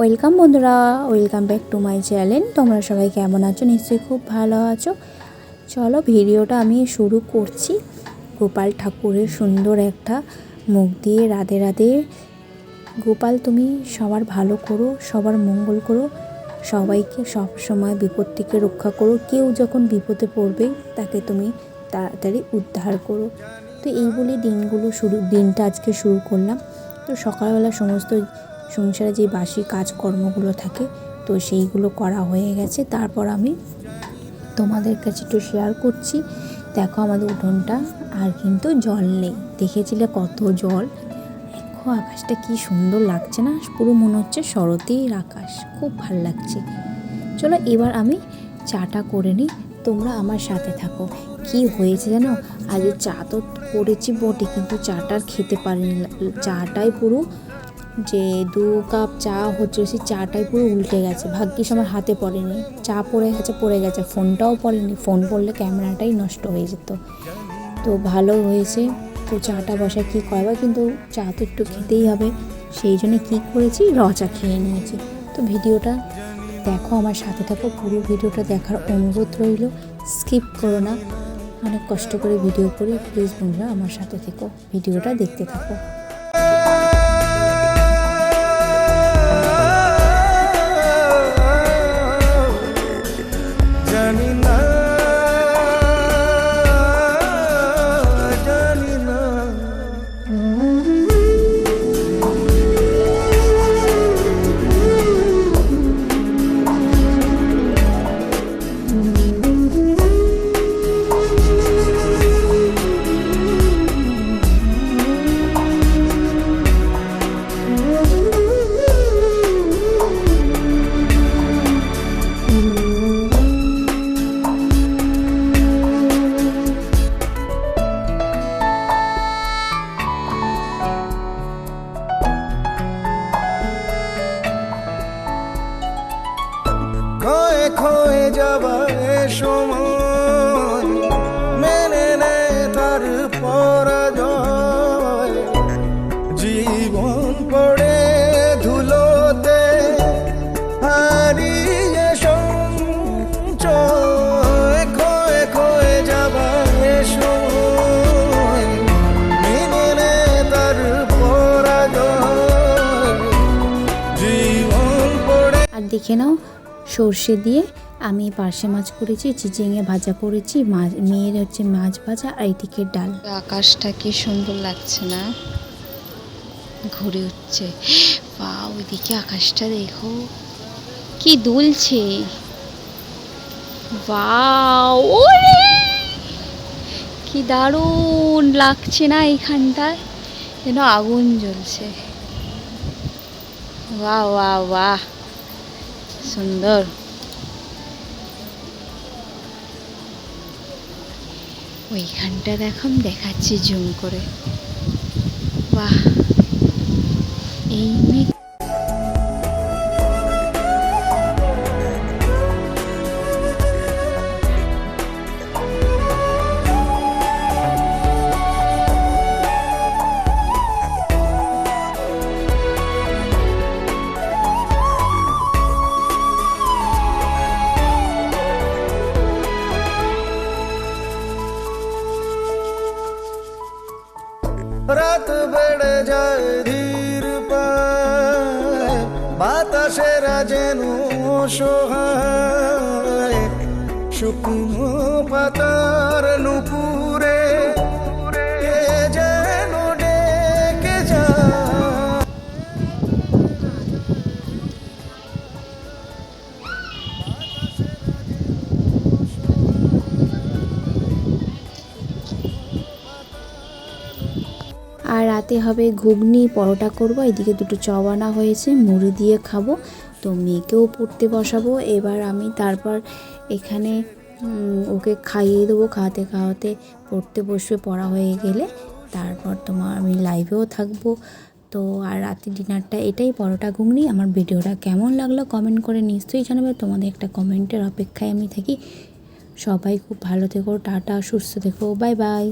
Welcome বন্ধুরা, welcome back to my channel. তোমরা সবাই কেমন আছো? নিশ্চয়ই খুব ভালো আছো। চলো ভিডিওটা আমি শুরু করছি। গোপাল ঠাকুরের সুন্দর একটা মুখ দিয়ে রাধে রাধে। গোপাল, তুমি সবার ভালো করো, সবার মঙ্গল করো। সবাইকে সব সময় বিপদ থেকে রক্ষা করো। কেউ যখন বিপদে পড়বে, তাকে তুমি তাড়াতাড়ি উদ্ধার করো। তো এই বলে দিনগুলো শুরু, দিনটা আজকে শুরু করলাম। তো সকালবেলা সমস্ত সংসারে যে বাসি কাজকর্মগুলো থাকে, তো সেইগুলো করা হয়ে গেছে। তারপর আমি তোমাদের কাছে একটু শেয়ার করছি। দেখো আমাদের উঠোনটা, আর কিন্তু জল নেই। দেখেছিলে কত জল? দেখো আকাশটা কি সুন্দর লাগছে না? পুরো মনে হচ্ছে শরতের আকাশ। খুব ভালো লাগছে। চলো এবার আমি চাটা করে নিই। তোমরা আমার সাথে থাকো। কি হয়েছে জানো? আজ চা তো করেছি বটে, কিন্তু চাটা খেতে পারিনি। চাটাই পুরো যে দু কাপ চা হচ্ছে সেই চাটাই পুরো উল্টে গেছে। ভাগ্যিস আমার হাতে পড়েনি। চা পড়ে গেছে পড়ে গেছে। ফোনটাও পড়েনি। ফোন পড়লে ক্যামেরাটাই নষ্ট হয়ে যেত। তো ভালো হয়েছে। তো চাটা বসা কী করবে? কিন্তু চা তো একটু খেতেই হবে। সেই জন্য কী করেছি? র চা খেয়ে নিয়েছি। তো ভিডিওটা দেখো, আমার সাথে থাকো। পুরো ভিডিওটা দেখার অনুরোধ রইল। স্কিপ করো না। অনেক কষ্ট করে ভিডিও করি। প্লিজ বন্ধুরা, আমার সাথে থেকো। ভিডিওটা দেখতে থাকো। খয়ে যাবার সময়। মেনে নে তার পরাজয়। জীবন পড়ে ধুলোতে হারিয়ে সঞ্চয়। খয়ে খয়ে যাবার সময়। মেনে নে তার পরাজয়। জীবন পড়ে আর দেখে নাও সর্ষে দিয়ে আমি পার্শে মাছ করেছি চিচিঙে ভাজা করেছি মাছ মেয়ের হচ্ছে মাছ ভাজা আর এদিকে ডাল। আকাশটা কি সুন্দর লাগছে না? ঘুরে উঠছে। বা ওইদিকে আকাশটা দেখো। কি দুলছে। কি দারুণ লাগছে না এইখানটায়? যেন আগুন জ্বলছে। বাহ বাহ বাহ সুন্দর। ওইখানটা দেখো দেখাচ্ছি জুম করে। বাহ! এই মেঘ ধীর পায় বাতাসেরা যেন সহায় শুকনো পাতার নুপুরে রাতে হবে ঘুগনি, পরোটা করব। এদিকে দুটো চপ আনা হয়েছে, মুড়ি দিয়ে খাব। তো মেয়েকেও পড়তে বসাবো। এবার আমি তারপর এখানে ওকে খাইয়ে দেবো। খাওয়াতে খাওয়াতে পড়তে বসবে, পড়া হয়ে গেলে। তারপর তোমার আমি লাইভেও থাকব। তো আর রাতে ডিনারটা এটাই, পরোটা, ঘুগনি। আমার ভিডিওটা কেমন লাগল কমেন্ট করে নিশ্চয়ই জানাবে। তোমাদের একটা কমেন্টের অপেক্ষায় আমি থাকি। সবাই খুব ভালো থেকো, টাটা, সুস্থ থেকো। Bye bye